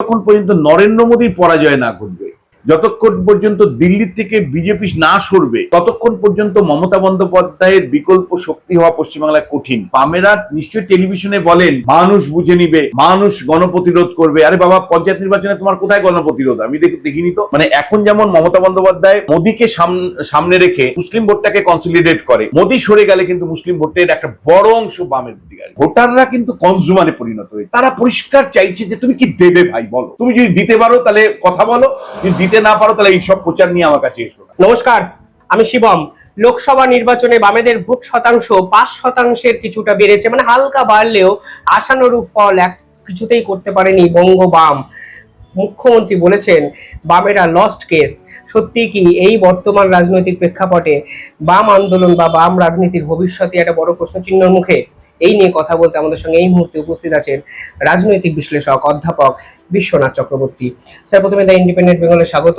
যতক্ষণ পর্যন্ত নরেন্দ্র মোদীর পরাজয় না ঘটবে। যতক্ষণ পর্যন্ত দিল্লি থেকে বিজেপি না সরবে, ততক্ষণ পর্যন্ত মমতা বন্দ্যোপাধ্যায়ের বিকল্প শক্তি হওয়া পশ্চিমবাংলায় কঠিন। বামেরা নিশ্চয়ই টেলিভিশনে বলেন, মানুষ বুঝে নিবে, মানুষ গণপ্রতিরোধ করবে। আরে বাবা, পঞ্চায়েত নির্বাচনে তোমার কোথায় গণপ্রতিরোধ? আমি দেখিনি তো। মানে এখন যেমন মমতা বন্দ্যোপাধ্যায় মোদীকে সাম- সামনে রেখে মুসলিম ভোটটাকে কনসলিডেট করে, মোদী সরে গেলে কিন্তু মুসলিম ভোটের একটা বড় অংশ বামের দিকে ভোটাররা কিন্তু কনজুমারে পরিণত হয়েছে। তারা পরিষ্কার চাইছে যে, তুমি কি দেবে ভাই? বলো। তুমি যদি দিতে পারো তাহলে কথা বলো, যদি দিতে না পারো, তাহলে এইসব প্রচার নিয়ে আমার কাছে এসো নমস্কার, আমি শিবম। লোকসভা নির্বাচনে বামেদের ভোট শতাংশ পাঁচ শতাংশের কিছুটা বেড়েছে মানে হালকা বাড়লেও আশানুরূপ ফল এক কিছুতেই করতে পারেনি বঙ্গ বাম। মুখ্যমন্ত্রী বলেছেন, বামেরা লস্ট কেস সত্যি কি এই বর্তমান রাজনৈতিক প্রেক্ষাপটে বাম আন্দোলন বা বাম রাজনীতির ভবিষ্যতে একটা বড় প্রশ্নচিহ্নের মুখে? এই নিয়ে কথা বলতে আমাদের সঙ্গে এই মুহূর্তে উপস্থিত আছেন রাজনৈতিক বিশ্লেষক, অধ্যাপক বিশ্বনাথ চক্রবর্তী। স্যার প্রথমে দ্য ইন্ডিপেন্ডেন্ট বেঙ্গলে স্বাগত।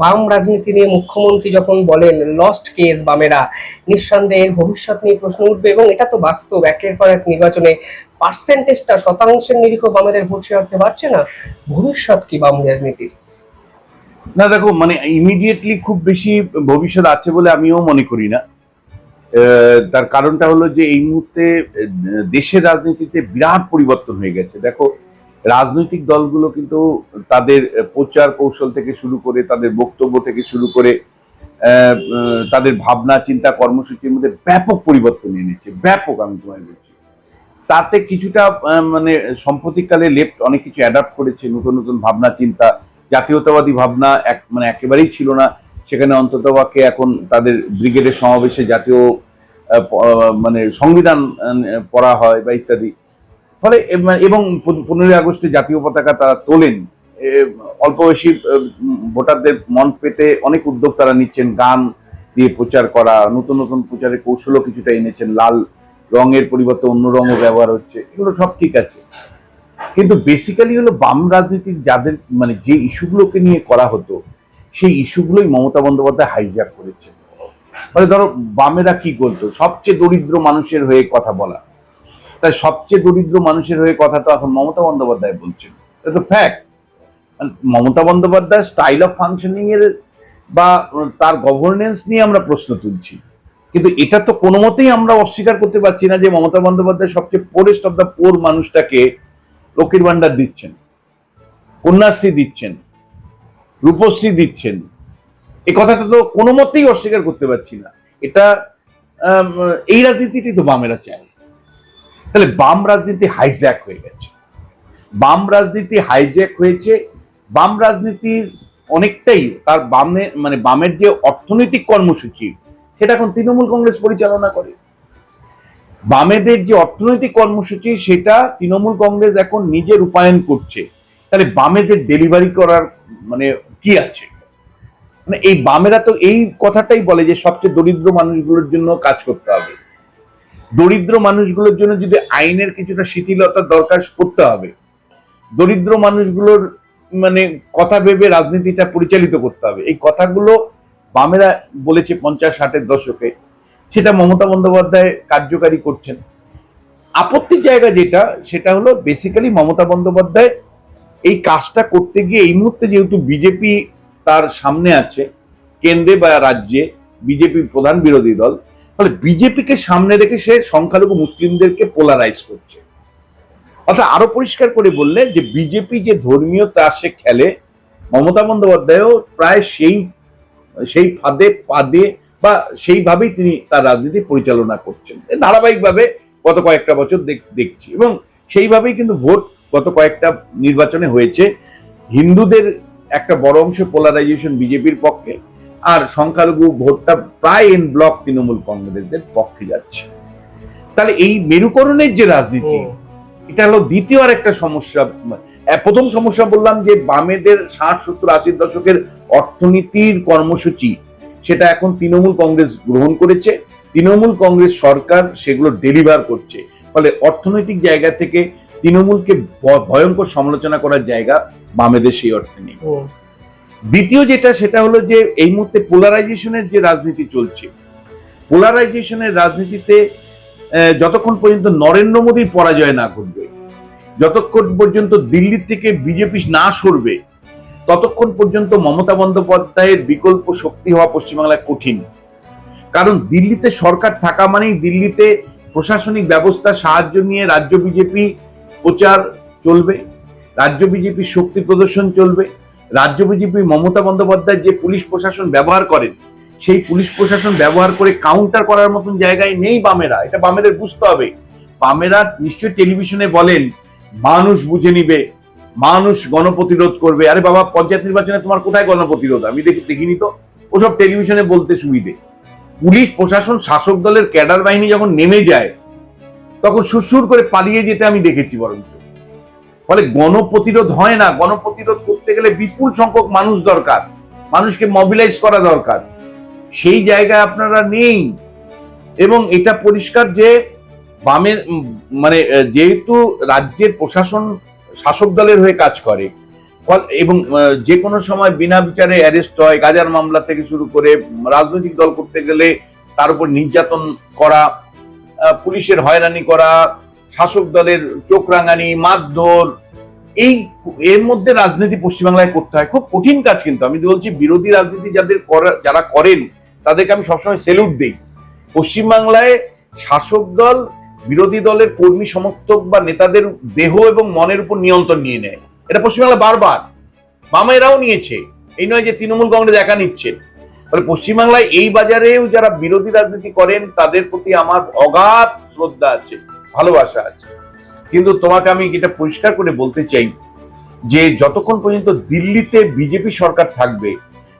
বাম রাজনীতি নিয়ে মুখ্যমন্ত্রী যখন বলেন লস্ট কেস বামেরা। নিঃসন্দেহে ভবিষ্যৎ নিয়ে প্রশ্ন উঠবে এবং এটা তো বাস্তব, একের পর এক নির্বাচনে পার্সেন্টেজটা শতাংশের নিরিখ বামেদের ভোট শেয়ারতে পারছে না। ভবিষ্যৎ কি বাম রাজনীতির? না, দেখো মানে ইমিডিয়েটলি খুব বেশি ভবিষ্যৎ আছে বলে আমিও মনে করি না। তার কারণটা হলো যে এই মুহূর্তে দেশের রাজনীতিতে বিরাট পরিবর্তন হয়ে গেছে। দেখো রাজনৈতিক দলগুলো কিন্তু তাদের প্রচার কৌশল থেকে শুরু করে, তাদের বক্তব্য থেকে শুরু করে তাদের ভাবনা, চিন্তা, কর্মসূচির মধ্যে ব্যাপক পরিবর্তন এনেছে ব্যাপক আমি তোমায় বলছি। তাতে কিছুটা মানে সাম্প্রতিককালে লেফট অনেক কিছু অ্যাডাপ্ট করেছে, নতুন নতুন ভাবনা, চিন্তা, জাতীয়তাবাদী ভাবনা এক মানে একেবারেই ছিল না। সেখানে অন্ততপক্ষে এখন তাদের ব্রিগেডের সমাবেশে জাতীয় মানে সংবিধান পড়া হয় বা ইত্যাদি। ফলে এবং পনেরোই আগস্টে জাতীয় পতাকা তারা তোলেন। অল্প বয়সী ভোটারদের মন পেতে অনেক উদ্যোগ তারা নিচ্ছেন। গান দিয়ে প্রচার করা, নতুন নতুন প্রচারের কৌশলও কিছুটা এনেছেন। লাল রঙের পরিবর্তে অন্য রঙও ব্যবহার হচ্ছে। এগুলো সব ঠিক আছে। কিন্তু বেসিক্যালি হলো বাম রাজনীতির যাদের মানে যে ইস্যুগুলোকে নিয়ে করা হতো, সেই ইস্যুগুলোই মমতা বন্দ্যোপাধ্যায় হাইজ্যাক করেছে মানে ধরো, বামেরা কি করতো সবচেয়ে দরিদ্র মানুষের হয়ে কথা বলা। তাই সবচেয়ে দরিদ্র মানুষের হয়ে কথা তো এখন মমতা বন্দ্যোপাধ্যায় বলছেন। এটা তো fact Mamata Bandyopadhyay style of functioning এর বা তার গভর্নেন্স নিয়ে আমরা প্রশ্ন তুলছি। কিন্তু এটা তো কোনো মতেই আমরা অস্বীকার করতে পারছি না যে মমতা বন্দ্যোপাধ্যায় সবচেয়ে পোরেস্ট অফ দ্য পোর মানুষটাকে লক্ষ্মীর ভান্ডার দিচ্ছেন, কন্যাশ্রী দিচ্ছেন, রূপশ্রী দিচ্ছেন। এই কথাটা তো কোনো মতেই অস্বীকার করতে পারছি না। এটা এই রাজনীতিটি তো বামেরা চায়। তাহলে বাম রাজনীতি হাইজ্যাক হয়ে গেছে। বাম রাজনীতি হাইজ্যাক হয়েছে, বাম রাজনীতির অনেকটাই তার বামে মানে বামের যে অর্থনৈতিক কর্মসূচি, সেটা এখন তৃণমূল কংগ্রেস পরিচালনা করে। বামেদের যে অর্থনৈতিক কর্মসূচি, সেটা তৃণমূল কংগ্রেস এখন নিজে রূপায়ণ করছে। তাহলে বামেদের ডেলিভারি করার মানে কি আছে? মানে এই বামেরা তো এই কথাটাই বলে যে সবচেয়ে দরিদ্র মানুষগুলোর জন্য কাজ করতে হবে। দরিদ্র মানুষগুলোর জন্য যদি আইনের কিছুটা শিথিলতার দরকার করতে হবে, দরিদ্র মানুষগুলোর মানে কথা ভেবে রাজনীতিটা পরিচালিত করতে হবে। এই কথাগুলো বামেরা বলেছে পঞ্চাশ ষাটের দশকে, সেটা মমতা বন্দ্যোপাধ্যায় কার্যকারী করছেন। আপত্তির জায়গা যেটা, সেটা হলো বেসিক্যালি মমতা বন্দ্যোপাধ্যায় এই কাজটা করতে গিয়ে এই মুহূর্তে যেহেতু বিজেপি তার সামনে আছে, কেন্দ্রে বা রাজ্যে বিজেপি প্রধান বিরোধী দল ফলে বিজেপিকে সামনে রেখে সে সংখ্যালঘু মুসলিমদেরকে পোলারাইজ করছে। অর্থাৎ আরও পরিষ্কার করে বললে যে বিজেপি যে ধর্মীয় তাসে খেলে, মমতা বন্দ্যোপাধ্যায়ও প্রায় সেই সেই ফাঁদে, পাদে বা সেইভাবেই তিনি তার রাজনীতি পরিচালনা করছেন। ধারাবাহিকভাবে গত কয়েকটা বছর দেখ- দেখছি এবং সেইভাবেই কিন্তু ভোট গত কয়েকটা নির্বাচনে হয়েছে। হিন্দুদের একটা বড় অংশ পোলারাইজেশন বিজেপির পক্ষে। আর সংখ্যালঘু ভোটটা প্রায় এন ব্লক তৃণমূল কংগ্রেসের পক্ষে যাচ্ছে। তাহলে এই মেরুকরণের যে রাজনীতি এটা হলো দ্বিতীয় আর একটা সমস্যা প্রথম সমস্যা বললাম যে বামেদের ষাট সত্তর আশির দশকের অর্থনীতির কর্মসূচি সেটা এখন তৃণমূল কংগ্রেস গ্রহণ করেছে। তৃণমূল কংগ্রেস সরকার সেগুলো ডেলিভার করছে। ফলে অর্থনৈতিক জায়গা থেকে তৃণমূলকে ভয়ঙ্কর সমালোচনা করার জায়গা বামেদের সেই অর্থে নেই। দ্বিতীয় যেটা, সেটা হলো যে এই মুহূর্তে পোলারাইজেশনের যে রাজনীতি চলছে পোলারাইজেশনের রাজনীতিতে যতক্ষণ পর্যন্ত নরেন্দ্র মোদীর পরাজয় না ঘটবে, যতক্ষণ পর্যন্ত দিল্লি থেকে বিজেপি না সরবে, ততক্ষণ পর্যন্ত মমতা বন্দ্যোপাধ্যায়ের বিকল্প শক্তি হওয়া পশ্চিমবাংলায় কঠিন। কারণ দিল্লিতে সরকার থাকা মানেই দিল্লিতে প্রশাসনিক ব্যবস্থা, সাহায্য নিয়ে রাজ্য বিজেপি প্রচার চলবে, রাজ্য বিজেপির শক্তি প্রদর্শন চলবে রাজ্য বিজেপি মমতা বন্দ্যোপাধ্যায় যে পুলিশ প্রশাসন ব্যবহার করেন, সেই পুলিশ প্রশাসন ব্যবহার করে কাউন্টার করার মতন জায়গায় নেই বামেরা। এটা বামেদের বুঝতে হবে। বামেরা নিশ্চয়ই টেলিভিশনে বলেন, মানুষ বুঝে নিবে, মানুষ গণপ্রতিরোধ করবে। আরে বাবা, পঞ্চায়েত নির্বাচনে তোমার কোথায় গণপ্রতিরোধ? আমি দেখি, দেখিনি তো। ওসব টেলিভিশনে বলতে সুবিধে। পুলিশ প্রশাসন শাসক দলের ক্যাডার বাহিনী যখন নেমে যায়, তখন সুরসুর করে পালিয়ে যেতে আমি দেখেছি বরঞ্চ। ফলে গণপ্রতিরোধ হয় না। গণপ্রতিরোধ করতে গেলে বিপুল সংখ্যক মানুষ দরকার। মানুষকে মবিলাইজ করা দরকার। সেই জায়গায় আপনারা নেই। এবং এটা পরিষ্কার যে বামের মানে যেহেতু রাজ্যের প্রশাসন শাসক দলের হয়ে কাজ করে এবং যে কোনো সময় বিনা বিচারে অ্যারেস্ট হয়, গাজার মামলা থেকে শুরু করে রাজনৈতিক দল করতে গেলে তার উপর নির্যাতন করা পুলিশের হয়রানি করা শাসক দলের চোখ রাঙানি, মারধর, এই এর মধ্যে রাজনীতি পশ্চিমবাংলায় করতে হয়। খুব কঠিন কাজ কিন্তু। আমি বলছি, বিরোধী রাজনীতি যাদের যারা করেন, তাদেরকে আমি সবসময় সেলুট দিই। পশ্চিমবাংলায় শাসক দল, বিরোধী দলের কর্মী, সমর্থক বা নেতাদের দেহ এবং মনের উপর নিয়ন্ত্রণ নিয়ে নেয়। এটা পশ্চিমবাংলা বারবার। বামেরাও নিয়েছে। এই নয় যে তৃণমূল কংগ্রেস একা নিচ্ছে। ফলে পশ্চিমবাংলায় এই বাজারেও যারা বিরোধী রাজনীতি করেন, তাদের প্রতি আমার অগাধ শ্রদ্ধা আছে। ভালোবাসা আছে। কিন্তু তোমাকে আমি এটা পরিষ্কার করে বলতে চাই, যে যতক্ষণ পর্যন্ত দিল্লিতে বিজেপি সরকার থাকবে,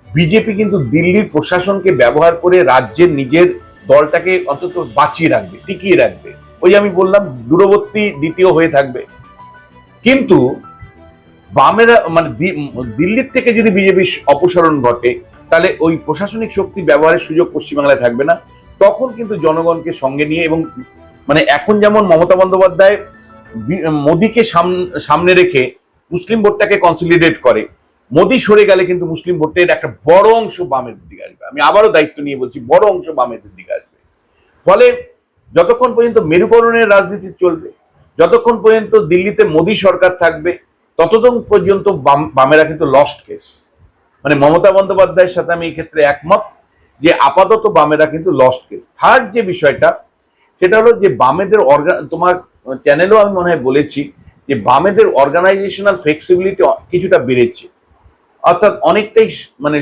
বিজেপি কিন্তু দিল্লির প্রশাসনকে ব্যবহার করে রাজ্যের নিজের দলটাকে অন্তত বাঁচিয়ে রাখবে, টিকিয়ে রাখবে। ওই আমি বললাম, দূরবর্তী দ্বিতীয় হয়ে থাকবে। কিন্তু বামেরা মানে দিল্লির থেকে যদি বিজেপির অপসারণ ঘটে, তাহলে ওই প্রশাসনিক শক্তি ব্যবহারের সুযোগ পশ্চিমবাংলায় থাকবে না। তখন কিন্তু জনগণকে সঙ্গে নিয়ে এবং মানে এখন যেমন মমতা বন্দ্যোপাধ্যায় মোদীকে সাম- সামনে রেখে মুসলিম ভোটটাকে কনসলিডেট করে, মোদী সরে গেলে কিন্তু মুসলিম ভোটের একটা বড় অংশ বামের দিকে আসবে। আমি আবারও দায়িত্ব নিয়ে বলছি, বড় অংশ বামের দিকে আসবে। ফলে যতক্ষণ পর্যন্ত মেরুকরণের রাজনীতি চলবে, যতক্ষণ পর্যন্ত দিল্লিতে মোদী সরকার থাকবে ততক্ষণ পর্যন্ত বাম- বামেরা কিন্তু লস্ট কেস মানে মমতা বন্দ্যোপাধ্যায়ের সাথে আমি এক্ষেত্রে ক্ষেত্রে একমত যে আপাতত বামেরা কিন্তু লস্ট কেস থার্ড যে বিষয়টা সেটা হলো যে বামেদের অর্গান তোমার চ্যানেলেও আমি মনে হয় বলেছি যে বামেদের অর্গানাইজেশনাল ফ্লেক্সিবিলিটি কিছুটা বেড়েছে। অর্থাৎ অনেকটাই মানে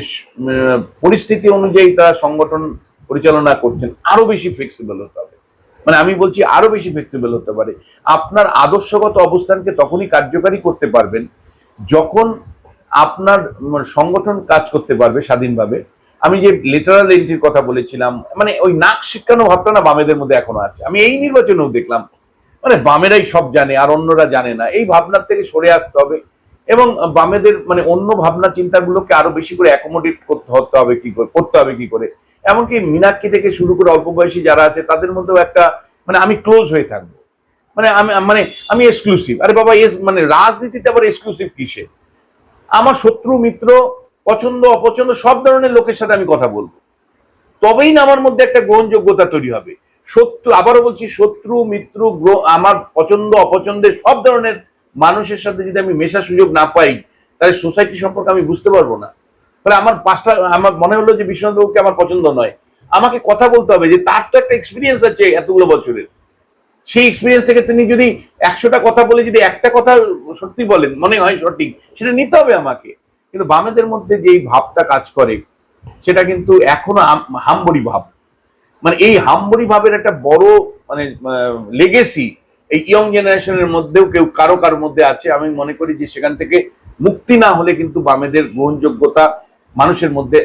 পরিস্থিতি অনুযায়ী তারা সংগঠন পরিচালনা করছেন। আরও বেশি ফ্লেক্সিবল হতে হবে। মানে আমি বলছি আরও বেশি ফ্লেক্সিবল হতে পারে। আপনার আদর্শগত অবস্থানকে তখনই কার্যকারী করতে পারবেন যখন আপনার সংগঠন কাজ করতে পারবে স্বাধীনভাবে। আমি যে লিটারাল এন্ট্রির কথা বলেছিলাম মানে ওই নাক শিক্ষানো ভাবটা না বামেদের মধ্যে এখনও আছে। আমি এই নির্বাচনেও দেখলাম মানে বামেরাই সব জানে আর অন্যরা জানে না। এই ভাবনার থেকে সরে আসতে হবে এবং বামেদের মানে অন্য ভাবনা চিন্তাগুলোকে আরও বেশি করে অ্যাকোমোডেট করতে হতে হবে কি করে, করতে হবে কি করে। এমনকি মীনাক্ষী থেকে শুরু করে অল্প বয়সী যারা আছে, তাদের মধ্যেও একটা মানে আমি ক্লোজ হয়ে থাকব। মানে আমি মানে আমি এক্সক্লুসিভ আরে বাবা, এস মানে রাজনীতিতে আবার এক্সক্লুসিভ কিসে? আমার শত্রু মিত্র পছন্দ, অপছন্দ, সব ধরনের লোকের সাথে আমি কথা বলব। তবেই না আমার মধ্যে একটা গ্রহণযোগ্যতা তৈরি হবে। শত্রু, আবারও বলছি শত্রু, মিত্র আমার পছন্দ, অপছন্দের সব ধরনের মানুষের সাথে যদি আমি মেশার সুযোগ না পাই, তাহলে সোসাইটি সম্পর্কে আমি বুঝতে পারব না। ফলে আমার পাঁচটা, আমার মনে হলো যে বিশ্বনাথবাবুকে আমার পছন্দ নয়। আমাকে কথা বলতে হবে যে তার তো একটা এক্সপিরিয়েন্স আছে এতগুলো বছরের। সেই এক্সপিরিয়েন্স থেকে তিনি যদি একশোটা কথা বলে যদি একটা কথা সত্যি বলেন, মনে হয় সঠিক, সেটা নিতে হবে আমাকে। কিন্তু বামেদের মধ্যে যেই ভাবটা কাজ করে, সেটা কিন্তু এখনও হাম্বরি ভাব। মানে এই হাম্বরি ভাবের একটা বড় মানে লেগেসি এই ইয়ং জেনারেশনের মধ্যেও কেউ কারও কারও মধ্যে আছে। আমি মনে করি যে সেখান থেকে মুক্তি না হলে কিন্তু বামেদের গ্রহণযোগ্যতা মানুষের মধ্যে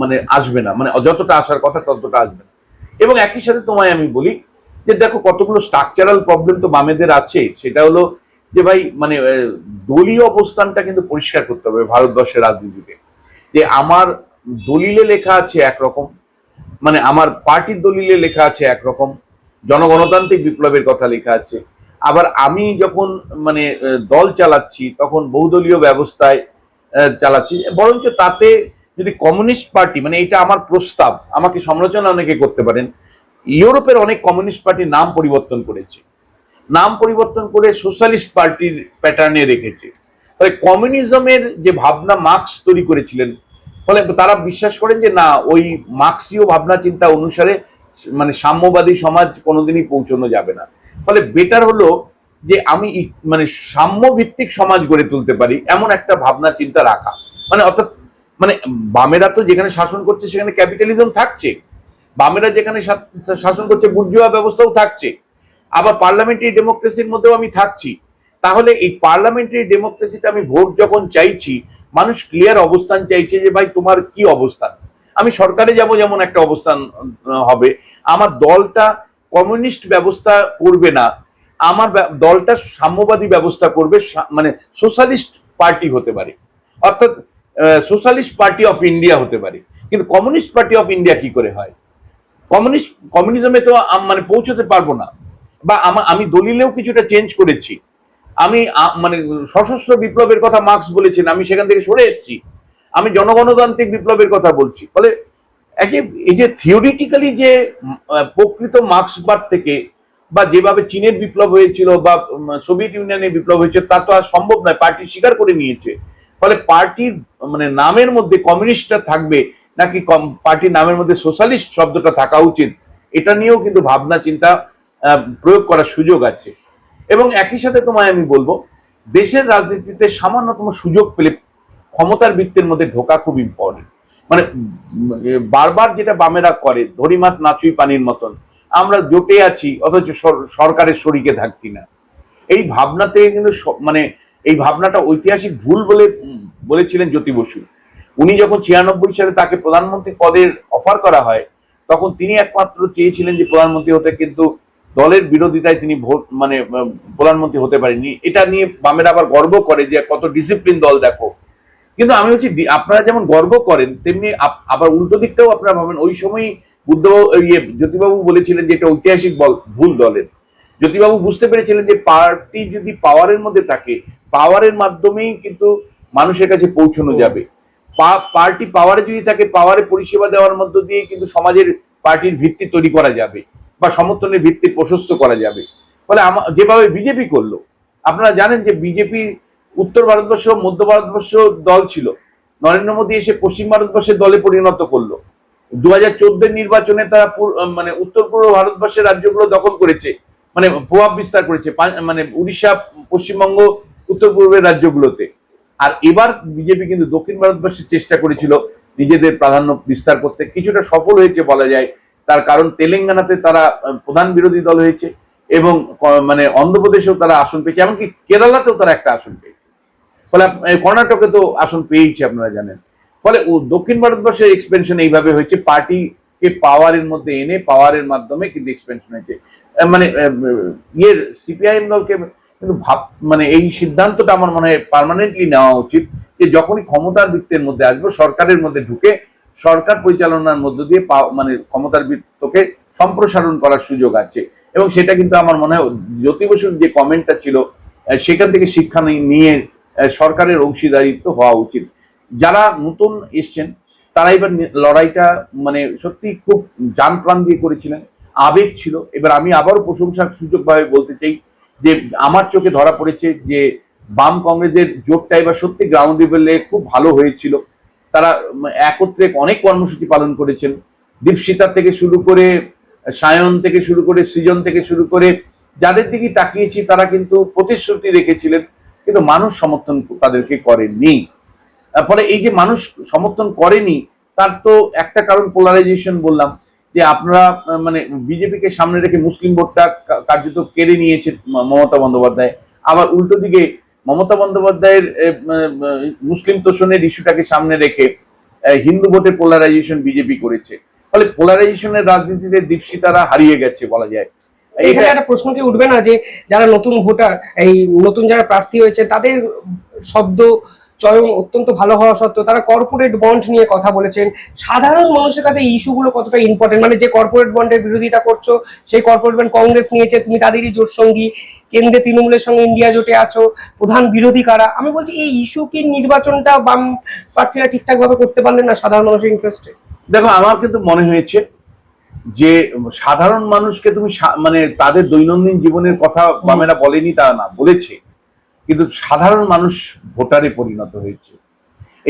মানে আসবে না। মানে যতটা আসার কথা ততটা আসবে না। এবং একই সাথে তোমায় আমি বলি যে দেখো কতগুলো স্ট্রাকচারাল প্রবলেম তো বামেদের আছে। সেটা হলো যে ভাই মানে দলীয় অবস্থানটা কিন্তু পরিষ্কার করতে হবে ভারতবর্ষের রাজনীতিতে। যে আমার দলিলে লেখা আছে একরকম মানে আমার পার্টির দলিলে লেখা আছে একরকম, জনগণতান্ত্রিক বিপ্লবের কথা লেখা আছে। আবার আমি যখন মানে দল চালাচ্ছি, তখন বহুদলীয় ব্যবস্থায় চালাচ্ছি। বরঞ্চ তাতে যদি কমিউনিস্ট পার্টি মানে এটা আমার প্রস্তাব, আমাকে সমালোচনা অনেকে করতে পারেন, ইউরোপের অনেক কমিউনিস্ট পার্টির নাম পরিবর্তন করেছে। নাম পরিবর্তন করে সোশ্যালিস্ট পার্টির প্যাটার্নে রেখেছে। ফলে কমিউনিজমের যে ভাবনা মার্কস তৈরি করেছিলেন, ফলে তারা বিশ্বাস করেন যে না, ওই মার্ক্সীয় ভাবনা চিন্তা অনুসারে মানে সাম্যবাদী সমাজ কোনোদিনই পৌঁছানো যাবে না। ফলে বেটার হলো যে আমি মানে সাম্য ভিত্তিক সমাজ গড়ে তুলতে পারি, এমন একটা ভাবনা চিন্তা রাখা। মানে অর্থাৎ মানে বামেরা তো যেখানে শাসন করছে সেখানে ক্যাপিটালিজম থাকছে। বামেরা যেখানে শাসন করছে, বুর্জুয়া ব্যবস্থাও থাকছে। আবার পার্লামেন্টারি ডেমোক্রেসির মধ্যেও আমি থাকছি। তাহলে এই পার্লামেন্টারি ডেমোক্রেসিতে আমি ভোট যখন চাইছি, মানুষ ক্লিয়ার অবস্থান চাইছে যে, ভাই, তোমার কি অবস্থান? আমি সরকারে যাব যেমন একটা অবস্থান হবে। আমার দলটা কমিউনিস্ট ব্যবস্থা করবে না। আমার দলটা সাম্যবাদী ব্যবস্থা করবে মানে সোশ্যালিস্ট পার্টি হতে পারে। অর্থাৎ সোশ্যালিস্ট পার্টি অফ ইন্ডিয়া হতে পারে। কিন্তু কমিউনিস্ট পার্টি অফ ইন্ডিয়া কি করে হয়? কমিউনিস্ট কমিউনিজমে তো মানে পৌঁছতে পারব না। বা আমা- আমি দলিলেও কিছুটা চেঞ্জ করেছি। আমি মানে সশস্ত্র বিপ্লবের কথা মার্কস বলেছেন, আমি সেখান থেকে সরে এসেছি। আমি জনগণতান্ত্রিক বিপ্লবের কথা বলছি। ফলে এই যে থিওরিটিক্যালি যে প্রকৃত মার্ক্সবাদ থেকে বা যেভাবে চীনের বিপ্লব হয়েছিল বা সোভিয়েত ইউনিয়নের বিপ্লব হয়েছে, তা তো আর সম্ভব নয়। পার্টি স্বীকার করে নিয়েছে। ফলে পার্টির মানে নামের মধ্যে কমিউনিস্টটা থাকবে নাকি পার্টির নামের মধ্যে সোশ্যালিস্ট শব্দটা থাকা উচিত, এটা নিয়েও কিন্তু ভাবনা, চিন্তা প্রয়োগ করার সুযোগ আছে। এবং একই সাথে তোমায় আমি বলব, দেশের রাজনীতিতে সামান্যতম সুযোগ পেলে ক্ষমতার বৃত্তের মধ্যে ঢোকা খুব ইম্পর্টেন্ট মানে বারবার যেটা বামেরা করে ধরি মাছ নাচুই পানির মতন, আমরা জোটে আছি, অথচ সর- সরকারের শরিকে থাকছি না। এই ভাবনা থেকে কিন্তু মানে এই ভাবনাটা ঐতিহাসিক ভুল বলে বলেছিলেন জ্যোতি বসু। উনি যখন ছিয়ানব্বই সালে তাকে প্রধানমন্ত্রী পদের অফার করা হয়, তখন তিনি একমাত্র চেয়েছিলেন যে প্রধানমন্ত্রী হতে, কিন্তু দলের বিরোধিতায় তিনি ভোট মানে প্রধানমন্ত্রী হতে পারেননি। এটা নিয়ে বামেরা আবার গর্ব করে যে কত ডিসিপ্লিন দল, দেখো। কিন্তু আমি হচ্ছে আপনারা যেমন গর্ব করেন, তেমনি আবার উল্টো দিকটাও আপনারা ভাবেন। ওই সময়ই বুদ্ধ ইয়ে জ্যোতিবাবু বলেছিলেন যে এটা ঐতিহাসিক বল ভুল দলের। জ্যোতিবাবু বুঝতে পেরেছিলেন যে পার্টি যদি পাওয়ারের মধ্যে থাকে, পাওয়ারের মাধ্যমেই কিন্তু মানুষের কাছে পৌঁছানো যাবে। পার্টি পাওয়ারে যদি থাকে পাওয়ারে পরিষেবা দেওয়ার মধ্য দিয়ে কিন্তু সমাজের পার্টির ভিত্তি তৈরি করা যাবে। বা সমর্থনের ভিত্তি প্রশস্ত করা যাবে। ফলে আমা- যেভাবে বিজেপি করল, আপনারা জানেন যে বিজেপি উত্তর ভারতবর্ষ, মধ্য ভারতবর্ষ দল ছিল। নরেন্দ্র মোদী এসে পশ্চিম ভারতবর্ষের দলে পরিণত করল। দু হাজার চোদ্দের নির্বাচনে তারা মানে উত্তর পূর্ব ভারতবর্ষের রাজ্যগুলো দখল করেছে। মানে প্রভাব বিস্তার করেছে মানে উড়িষ্যা, পশ্চিমবঙ্গ, উত্তর পূর্বের রাজ্যগুলোতে। আর এবার বিজেপি কিন্তু দক্ষিণ ভারতবর্ষের চেষ্টা করেছিল নিজেদের প্রাধান্য বিস্তার করতে। কিছুটা সফল হয়েছে বলা যায়। তার কারণ তেলেঙ্গানাতে তারা প্রধান বিরোধী দল হয়েছে এবং মানে অন্ধ্রপ্রদেশেও তারা আসন পেয়েছে, এমনকি কেরালাতেও তারা একটা আসন পেয়েছে। ফলে কর্ণাটকে তো আসন পেয়েছে আপনারা জানেন। ফলে ও- দক্ষিণ ভারতবর্ষের এক্সপেনশন এইভাবে হয়েছে, পার্টিকে পাওয়ারের মধ্যে এনে পাওয়ারের মাধ্যমে কিন্তু এক্সপেনশন হয়েছে। মানে ইয়ের সিপিআইএম দলকে কিন্তু ভাব মানে এই সিদ্ধান্তটা আমার মনে হয় পার্মানেন্টলি নেওয়া উচিত যে যখনই ক্ষমতার বৃত্তের মধ্যে আসব, সরকারের মধ্যে ঢুকে সরকার পরিচালনার মধ্য দিয়ে মানে ক্ষমতার বৃত্তকে সম্প্রসারণ করার সুযোগ আছে। এবং সেটা কিন্তু আমার মনে হয় জ্যোতি বসুর যে কমেন্টটা ছিল সেখান থেকে শিক্ষা নিয়ে সরকারের অংশীদারিত্ব হওয়া উচিত। যারা নতুন এসছেন, তারা এবার লড়াইটা মানে সত্যি খুব জান প্রাণ দিয়ে করেছিলেন। আবেগ ছিল। এবার আমি আবারও প্রশংসার সুযোগভাবে বলতে চাই যে, আমার চোখে ধরা পড়েছে যে, বাম কংগ্রেসের জোটটা এবার সত্যি গ্রাউন্ড লেভেলে খুব ভালো হয়েছিল। তারা একত্রে অনেক কর্মসূচি পালন করেছেন। দীপশিতা থেকে শুরু করে সায়ন থেকে শুরু করে সৃজন থেকে শুরু করে যাদের দিকে তাকিয়েছি তারা কিন্তু প্রতিশ্রুতি রেখেছিলেন কিন্তু মানুষ সমর্থন তাদেরকে করেননি। আহ, ফলে এই যে মানুষ সমর্থন করেনি তার তো একটা কারণ পোলারাইজেশন বললাম যে আপনারা মানে বিজেপিকে সামনে রেখে মুসলিম ভোটটা কার্যত কেড়ে নিয়েছে মমতা বন্দ্যোপাধ্যায়। আবার উল্টো দিকে মমতা বন্দ্যোপাধ্যায়ের মুসলিম তোষণের ইস্যুটাকে সামনে রেখে হিন্দু ভোটের পোলারাইজেশন বিজেপি করেছে। ফলে পোলারাইজেশনের রাজনীতিতে দীপশিতারা হারিয়ে গেছে বলা যায়। এখানে একটা প্রশ্ন কি উঠবে না যে যারা নতুন ভোটার এই নতুন যারা প্রার্থী হয়েছে তাদের শব্দ চয়ন অত্যন্ত ভালো হওয়া সত্ত্বেও তারা কর্পোরেট বন্ড নিয়ে কথা বলেছেন। সাধারণ মানুষের কাছে ইস্যুগুলো কতটা ইম্পর্টেন্ট মানে যে কর্পোরেট বন্ডের বিরোধিতা করছ, সেই কর্পোরেট বন্ড কংগ্রেস নিয়েছে, তুমি তাদেরই জোট সঙ্গী, কেন্দ্রে তৃণমূলের সঙ্গে ইন্ডিয়া জোটে আছো, প্রধান বিরোধী কারা? আমি বলছি, এই ইস্যু কি নির্বাচনটা বাম প্রার্থীরা ঠিকঠাক ভাবে করতে পারলেন না সাধারণ মানুষের ইন্টারেস্টে দেখো, আমার কিন্তু মনে হয়েছে যে সাধারণ মানুষকে তুমি মানে তাদের দৈনন্দিন জীবনের কথা বামেরা বলেনি তা না, বলেছে। কিন্তু সাধারণ মানুষ ভোটারে পরিণত হয়েছে।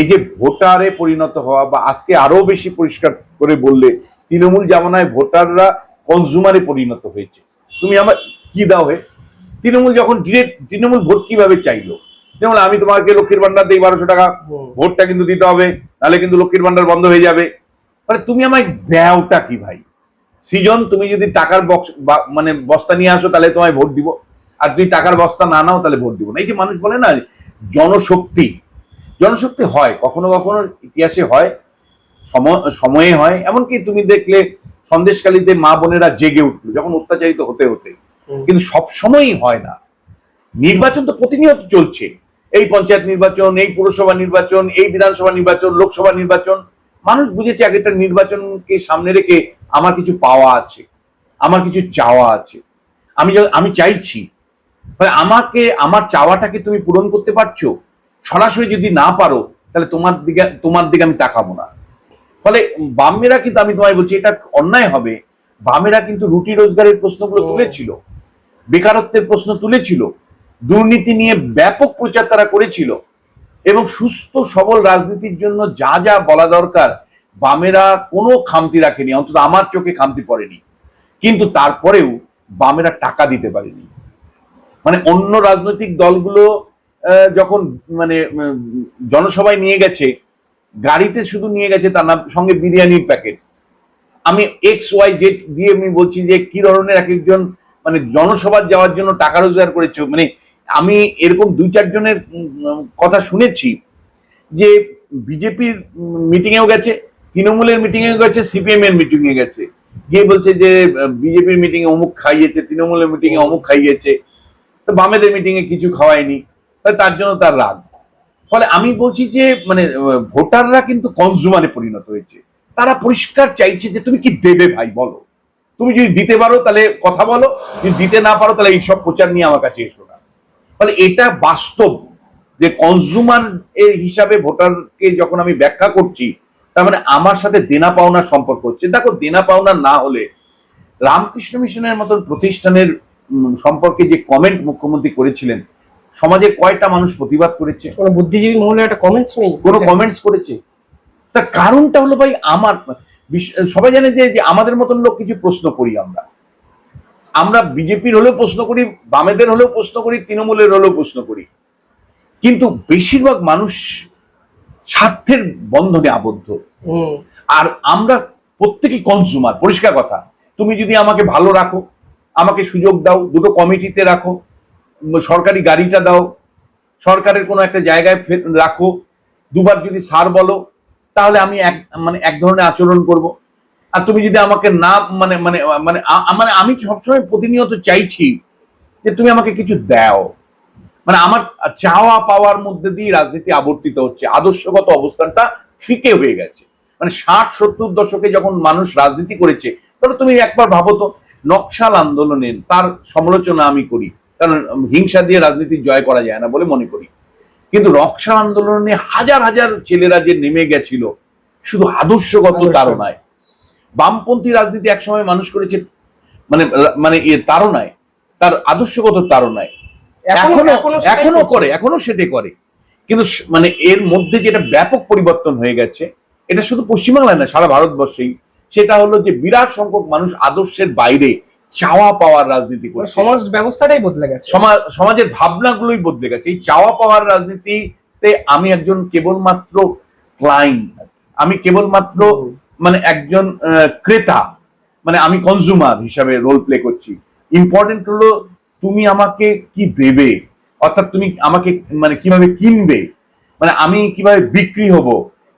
এই যে ভোটারে পরিণত হওয়া বা আজকে আরও বেশি পরিষ্কার করে বললে তৃণমূল জামানায় ভোটাররা কনজুমারে পরিণত হয়েছে। তুমি আমার কি দাও হে? তৃণমূল যখন ডিরেক্ট তৃণমূল ভোট কীভাবে চাইলো? যেমন আমি তোমাকে লক্ষ্মীর ভান্ডার দিই বারোশো টাকা ভোটটা কিন্তু দিতে হবে নাহলে কিন্তু লক্ষ্মীর ভান্ডার বন্ধ হয়ে যাবে। মানে তুমি আমায় দেওটা কি ভাই? সৃজন তুমি যদি টাকার বক্স মানে বস্তা নিয়ে আসো তাহলে তোমায় ভোট দিব। আর তুমি টাকার বস্তা না নাও তাহলে ভোট দিব না। এই যে মানুষ বলে না জনশক্তি জনশক্তি হয় কখনো কখনো ইতিহাসে হয় সম- সময়ে হয়। এমনকি তুমি দেখলে সন্দেশকালীতে মা বোনেরা জেগে উঠল যখন অত্যাচারিত হতে হতে। কিন্তু সব সময়ই হয় না। নির্বাচন তো প্রতিনিয়ত চলছে। এই পঞ্চায়েত নির্বাচন এই পুরসভা নির্বাচন এই বিধানসভা নির্বাচন লোকসভা নির্বাচন মানুষ বুঝেছে এক একটা নির্বাচনকে সামনে রেখে আমার কিছু পাওয়া আছে আমার কিছু চাওয়া আছে। আমি আমি চাইছি আমাকে আমার চাওয়াটাকে তুমি পূরণ করতে পারছ? সরাসরি যদি না পারো তাহলে তোমার দিকে তোমার দিকে আমি তাকাবো না। ফলে বামেরা কিন্তু আমি তোমায় বলছি এটা অন্যায় হবে। বামেরা কিন্তু রুটি রোজগারের প্রশ্নগুলো তুলেছিল বেকারত্বের প্রশ্ন তুলেছিল দুর্নীতি নিয়ে ব্যাপক প্রচার তারা করেছিল এবং সুস্থ সবল রাজনীতির জন্য যা যা বলা দরকার বামেরা কোনো খামতি রাখেনি অন্তত আমার চোখে খামতি পড়েনি। কিন্তু তারপরেও বামেরা টাকা দিতে পারেনি। মানে অন্য রাজনৈতিক দলগুলো যখন মানে জনসভায় নিয়ে গেছে, গাড়িতে শুধু নিয়ে গেছে তার নাম, সঙ্গে বিরিয়ানির প্যাকেট। আমি এক্স ওয়াই জেড দিয়ে আমি বলছি যে, কি ধরনের এক একজন মানে জনসভার যাওয়ার জন্য টাকা রোজগার করেছে? মানে আমি এরকম দুই চারজনের কথা শুনেছি যে, বিজেপির মিটিংয়েও গেছে, তৃণমূলের মিটিং এও গেছে সিপিএম এর মিটিং এ গেছে। গিয়ে বলছে যে বিজেপির মিটিংয়ে অমুক খাইয়েছে, তৃণমূলের মিটিংয়ে অমুক খাইয়েছে। তো বামেদের মিটিং এ কিছু খাওয়ায়নি তার জন্য তার রাগ। ফলে আমি বলছি যে মানে ভোটাররা কিন্তু কনজুমারে পরিণত হয়েছে। তারা পরিষ্কার চাইছে যে, তুমি কি দেবে ভাই? বলো। তুমি যদি দিতে পারো, তাহলে কথা বলো। যদি দিতে না পারো, তাহলে এইসব প্রচার নিয়ে আমার কাছে এসো না। ফলে এটা বাস্তব যে কনজুমার এর হিসাবে ভোটারকে যখন আমি ব্যাখ্যা করছি, তার মানে আমার সাথে দেনা পাওনার সম্পর্ক হচ্ছে। দেখো, দেনা পাওনা না হলে রামকৃষ্ণ মিশনের মতন প্রতিষ্ঠানের সম্পর্কে যে কমেন্ট মুখ্যমন্ত্রী করেছিলেন সমাজে কয়টা মানুষ প্রতিবাদ করেছে? কোনো বুদ্ধিজীবী মহলে একটা কমেন্টস নেই। কোনো কমেন্টস করেছে? তার কারণটা হলো ভাই আমার সবাই জানে যে আমাদের মতন লোক কিছু প্রশ্ন করি আমরা। আমরা বিজেপির হলেও প্রশ্ন করি বামেদের হলেও প্রশ্ন করি তৃণমূলের হলেও প্রশ্ন করি। কিন্তু বেশিরভাগ মানুষ স্বার্থের বন্ধনে আবদ্ধ। আর আমরা প্রত্যেকেই কনজুমার পরিষ্কার কথা। তুমি যদি আমাকে ভালো রাখো আমাকে সুযোগ দাও, দুটো কমিটিতে রাখো সরকারি গাড়িটা দাও, সরকারের কোনো একটা জায়গায় রাখো, দুবার যদি সার বলো, তাহলে আমি এক মানে এক ধরনের আচরণ করব। আর তুমি যদি আমাকে না মানে মানে মানে মানে আমি সবসময় প্রতিনিয়ত চাইছি যে তুমি আমাকে কিছু দাও। মানে আমার চাওয়া পাওয়ার মধ্যে দিয়ে রাজনীতি আবর্তিত হচ্ছে। আদর্শগত অবস্থানটা ফিকে হয়ে গেছে। মানে ষাট, সত্তর দশকে যখন মানুষ রাজনীতি করেছে, তাহলে তুমি একবার ভাবো তো নকশাল আন্দোলনের তার সমালোচনা আমি করি। কারণ হিংসা দিয়ে রাজনীতি জয় করা যায় না বলে মনে করি। কিন্তু নকশাল আন্দোলনে হাজার হাজার ছেলেরা যে নেমে গেছিল শুধু আদর্শগত আদর্শ। তারনায় বামপন্থী রাজনীতি একসময় মানুষ করেছে মানে মানে এ তারনায় তার আদর্শগত তারনায় এখনও এখনও। করে এখনও সেটাই করে। কিন্তু মানে এর মধ্যে যেটা ব্যাপক পরিবর্তন হয়ে গেছে এটা শুধু পশ্চিমবাংলায় না সারা ভারতবর্ষেই সেটা হলো যে বিরাট সংখ্যক মানুষ আদর্শের বাইরে চাওয়া পাওয়ার রাজনীতি করছে। সমাজ ব্যবস্থাটাই বদলে গেছে। সমাজ সমাজের ভাবনাগুলোই বদলে গেছে। এই চাওয়া পাওয়ার রাজনীতিতে আমি একজন কেবলমাত্র ক্লাইন্ট আমি কেবলমাত্র মানে একজন ক্রেতা। মানে আমি কনজুমার হিসাবে রোল প্লে করছি। ইম্পর্টেন্ট হলো তুমি আমাকে কি দেবে? অর্থাৎ তুমি আমাকে মানে কীভাবে কিনবে? মানে আমি কীভাবে বিক্রি হব?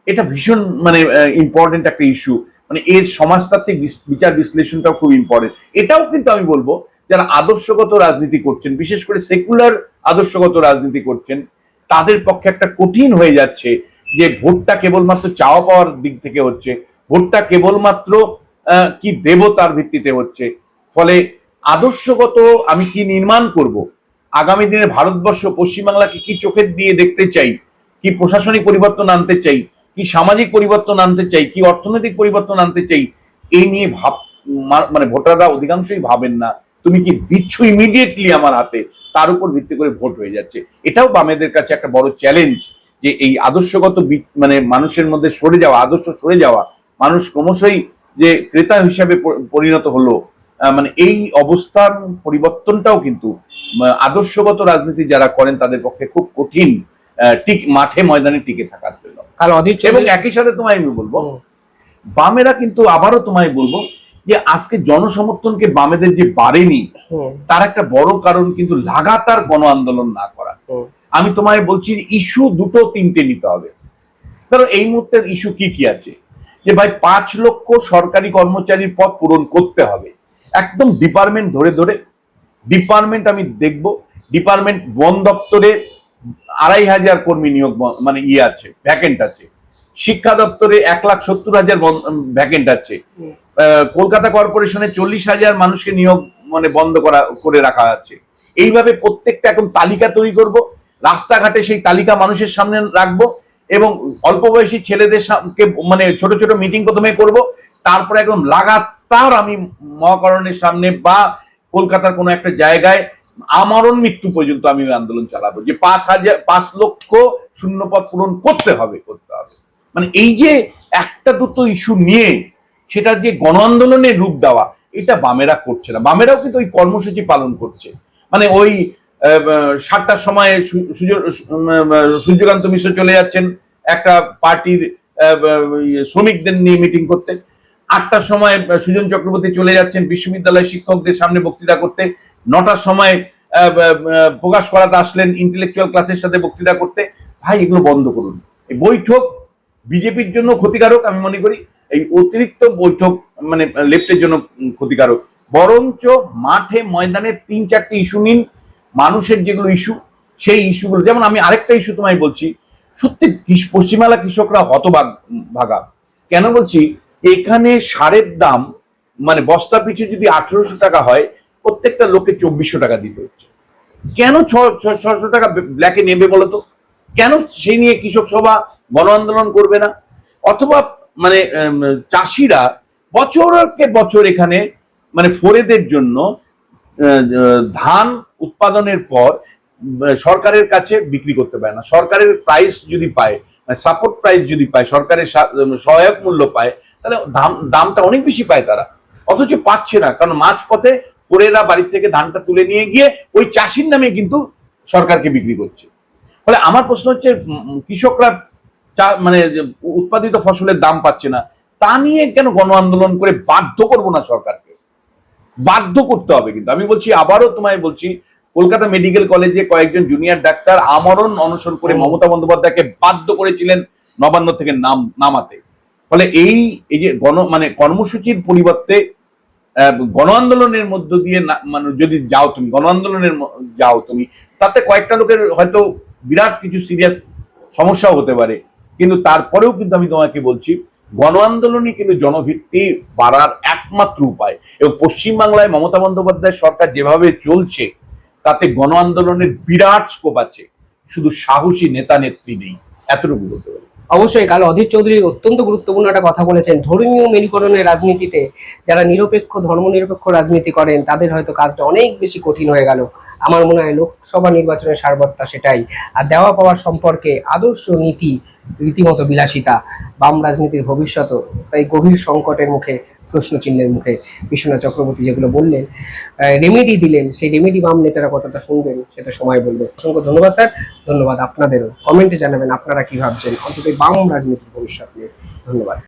এটা ভীষণ মানে ইম্পর্টেন্ট একটা ইস্যু মানে এর সমাজতাত্ত্বিক বিচার বিশ্লেষণটাও খুব ইম্পর্টেন্ট এটাও কিন্তু আমি বলব, যারা আদর্শগত রাজনীতি করছেন, বিশেষ করে সেকুলার আদর্শগত রাজনীতি করছেন, তাদের পক্ষে একটা কঠিন হয়ে যাচ্ছে যে ভোটটা কেবলমাত্র চাওয়া পাওয়ার দিক থেকে হচ্ছে, ভোটটা কেবলমাত্র কি দেব তার ভিত্তিতে হচ্ছে। ফলে আদর্শগত আমি কি নির্মাণ করব? আগামী দিনে ভারতবর্ষ, পশ্চিমবাংলাকে কি চোখের দিয়ে দেখতে চাই? কি প্রশাসনিক পরিবর্তন আনতে চাই? কি সামাজিক পরিবর্তন আনতে চাই, কি অর্থনৈতিক পরিবর্তন আনতে চাই এই নিয়ে ভাব মানে ভোটাররা অধিকাংশই ভাবেন না। তুমি কি দিচ্ছ ইমিডিয়েটলি আমার হাতে? তার উপর ভিত্তি করে ভোট হয়ে যাচ্ছে। এটাও বামেদের কাছে একটা বড় চ্যালেঞ্জ যে এই আদর্শগত মানে মানুষের মধ্যে সরে যাওয়া, আদর্শ সরে যাওয়া, মানুষ ক্রমশই যে ক্রেতা হিসাবে পরিণত হলো মানে এই অবস্থান পরিবর্তনটাও কিন্তু আদর্শগত রাজনীতি যারা করেন তাদের পক্ষে খুব কঠিন টিক মাঠে ময়দানে টিকে থাকার অধীর এবং একই সাথে তোমায় আমি বলব বামেরা কিন্তু আবারও তোমায় বলব যে আজকে জনসমর্থনকে বামেদের যে বাড়েনি তার একটা বড় কারণ কিন্তু লাগাতার গণ আন্দোলন না করা। আমি তোমায় বলছি ইস্যু দুটো তিনটে নিতে হবে। কারণ এই মুহূর্তের ইস্যু কি কি আছে? যে ভাই পাঁচ লক্ষ সরকারি কর্মচারীর পদ পূরণ করতে হবে। একদম ডিপার্টমেন্ট ধরে ধরে ডিপার্টমেন্ট আমি দেখব ডিপার্টমেন্ট বন দপ্তরে আড়াই হাজার কর্মী নিয়োগ মানে ইয়ে আছে ভ্যাকেন্ট আছে। শিক্ষা দপ্তরে এক লাখ সত্তর হাজার ভ্যাকেন্ট আছে। কলকাতা কর্পোরেশনে চল্লিশ হাজার মানুষকে নিয়োগ মানে বন্ধ করা করে রাখা আছে। এইভাবে প্রত্যেকটা এখন তালিকা তৈরি করব রাস্তাঘাটে সেই তালিকা মানুষের সামনে রাখব এবং অল্প বয়সী ছেলেদের মানে ছোট ছোট মিটিং প্রথমে করব তারপরে একদম লাগাতার আমি মহাকরণের সামনে বা কলকাতার কোনো একটা জায়গায় আমরণ মৃত্যু পর্যন্ত আমি আন্দোলন চালাবো। যে পাঁচ হাজার, পাঁচ লক্ষ শূন্যপদ পূরণ করতে হবে করতে হবে। মানে এই যে একটা দুটো ইস্যু নিয়ে সেটা যে গণ আন্দোলনের রূপ দেওয়া, এটা বামেরা করছে না। বামেরাও কিন্তু ওই কর্মসূচি পালন করছে। মানে ওই সাতটার সময় সূর্যকান্ত মিশ্র চলে যাচ্ছেন একটা পার্টির শ্রমিকদের নিয়ে মিটিং করতে। আটটার সময় সুজন চক্রবর্তী চলে যাচ্ছেন বিশ্ববিদ্যালয় শিক্ষকদের সামনে বক্তৃতা করতে। নটার সময় প্রকাশ করাতে আসলেন ইন্টেলেকচুয়াল ক্লাসের সাথে বক্তৃতা করতে। ভাই, এগুলো বন্ধ করুন। এই বৈঠক বিজেপির জন্য ক্ষতিকারক, আমি মনে করি। এই অতিরিক্ত বৈঠক মানে লেফটের জন্য ক্ষতিকারক। বরঞ্চ মাঠে ময়দানে তিন, চারটি ইস্যু নিন। মানুষের যেগুলো ইস্যু সেই ইস্যুগুলো যেমন আমি আরেকটা ইস্যু তোমায় বলছি। সত্যি পশ্চিমবাংলা কৃষকরা হতভাগ ভাগা। কেন বলছি? এখানে সারের দাম মানে বস্তা পিছু যদি আঠেরোশো টাকা হয় প্রত্যেকটা লোককে চব্বিশশো টাকা দিতে হচ্ছে। কেন ছশো টাকা ব্ল্যাকে নেবে বলতো কেন সেই নিয়ে কৃষক সভা গণ আন্দোলন করবে না? অথবা মানে চাষিরা বছরকে বছর এখানে মানে ফোরেদের জন্য ধান উৎপাদনের পর সরকারের কাছে বিক্রি করতে পারে না। সরকারের প্রাইস যদি পায় মানে সাপোর্ট প্রাইস যদি পায়, সরকারের সহায়ক মূল্য পায়, তাহলে দাম, দামটা অনেক বেশি পায় তারা। অথচ পাচ্ছে না, কারণ মাঝপথে ফোরেরা বাড়ির থেকে ধানটা তুলে নিয়ে গিয়ে ওই চাষির নামে কিন্তু সরকারকে বিক্রি করছে। ফলে আমার প্রশ্ন হচ্ছে কৃষকরা মানে উৎপাদিত ফসলের দাম পাচ্ছে না, তা নিয়ে কেন গণ আন্দোলন করে বাধ্য করব না সরকারকে? বাধ্য করতে হবে কিন্তু। আমি বলছি, আবারও তোমায় বলছি, কলকাতা মেডিকেল কলেজে কয়েকজন জুনিয়র ডাক্তার আমরণ অনশন করে মমতা বন্দ্যোপাধ্যায়কে বাধ্য করেছিলেন নবান্ন থেকে নাম, নামাতে। ফলে এই এই যে গণ মানে কর্মসূচির পরিবর্তে গণ আন্দোলনের মধ্য দিয়ে মানে যদি যাও তুমি, গণ আন্দোলনের যাও তুমি, তাতে কয়েকটা লোকের হয়তো বিরাট কিছু সিরিয়াস সমস্যাও হতে পারে। কিন্তু তারপরেও কিন্তু আমি তোমাকে বলছি, গণ আন্দোলনই কিন্তু জনভিত্তি বাড়ার একমাত্র উপায়। এবং পশ্চিমবাংলায় মমতা বন্দ্যোপাধ্যায় সরকার যেভাবে চলছে, তাতে গণ আন্দোলনের বিরাট স্কোপ আছে। শুধু সাহসী নেতা নেত্রী নেই, এতটুকু বলতে পারি। অবশ্যই কাল অধীর চৌধুরী অত্যন্ত গুরুত্বপূর্ণ একটা কথা বলেছেন। ধর্মীয় মেরুকরণের রাজনীতিতে যারা নিরপেক্ষ, ধর্মনিরপেক্ষ রাজনীতি করেন, তাদের হয়তো কাজটা অনেক বেশি কঠিন হয়ে গেল। আমার মনে হয় লোকসভা নির্বাচনের সারবত্তা সেটাই। আর দেওয়া পাওয়ার সম্পর্কে আদর্শ নীতি রীতিমতো বিলাসিতা। বাম রাজনীতির ভবিষ্যৎ তাই গভীর সংকটের মুখে প্রশ্ন চিহ্নের মুখে বিশ্বনাথ চক্রবর্তী যেগুলো বললেন রেমেডি দিলেন, সেই রেমেডি বাম নেতারা কতটা শুনবেন সেটা সময় বলবে। অসংখ্য ধন্যবাদ স্যার, ধন্যবাদ আপনাদেরও। কমেন্টে জানাবেন আপনারা কি ভাবছেন। অন্তত বাম রাজনীতির ভবিষ্যৎ নিয়ে। ধন্যবাদ।